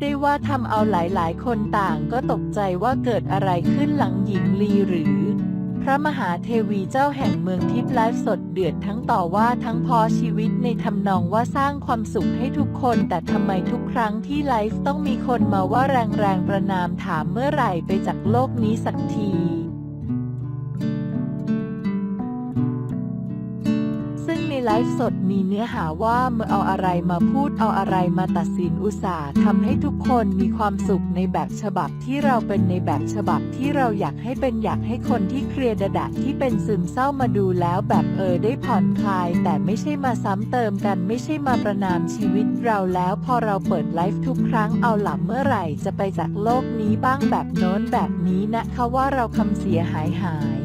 ได้ว่าทำเอาหลายๆ คนต่างก็ตกใจว่าเกิดอะไรขึ้นหลังหญิงลีหรือ พระมหาเทวีเจ้าแห่งเมืองทิพย์ไลฟ์สดเดือดทั้งต่อว่าทั้งพอชีวิตในทำนองว่าสร้างความสุขให้ทุกคน แต่ทำไมทุกครั้งที่ไลฟ์ต้องมีคนมาว่าแรงๆประนามถามเมื่อไหร่ไปจากโลกนี้สักที ไลฟ์สดมีเนื้อหาว่าเมื่อเอาอะไรมาพูดเอาอะไรมาตัดสินอุตสาห์ทำให้ทุกคนมีความสุขในแบบฉบับที่เราเป็นในแบบฉบับที่เราอยากให้เป็นอยากให้คนที่เครียดดะที่เป็นซึมเศร้ามาดูแล้วแบบเออได้ผ่อนคลาย แต่ไม่ใช่มาซ้ำเติมกันไม่ใช่มาประนามชีวิตเราแล้วพอเราเปิดไลฟ์ทุกครั้งเอาหลับเมื่อไหร่จะไปจากโลกนี้บ้างแบบโน้นแบบนี้นะคะว่าเราคำเสียหายหาย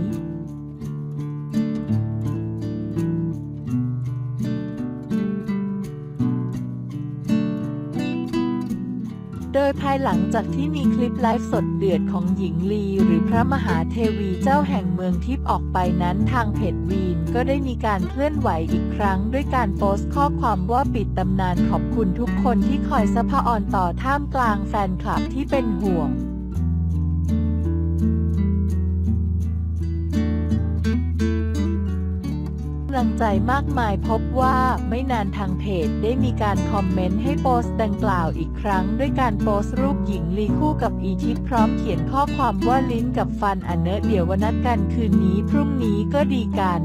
โดยภายหลังจากที่มีคลิปไลฟ์สดเดือดของหญิงลี หรือพระมหาเทวีเจ้าแห่งเมืองทิพย์ออกไปนั้นทางเพจวีนก็ได้มีการเคลื่อนไหวอีกครั้ง ด้วยการโพสต์ข้อความว่าปิดตำนานขอบคุณทุกคนที่คอยสะพออนต่อท่ามกลางแฟนคลับที่เป็นห่วง ลังใจมากมายพบว่าไม่นานทางเพจได้มีการคอมเมนต์ให้โพสต์ดังกล่าวอีกครั้ง ด้วยการโพสต์รูปหญิงลีคู่กับอีทิพพร้อมเขียนข้อความว่าลิ้นกับฟันอันเนอะเดี๋ยววันนัดกันคืนนี้พรุ่งนี้ก็ดีกัน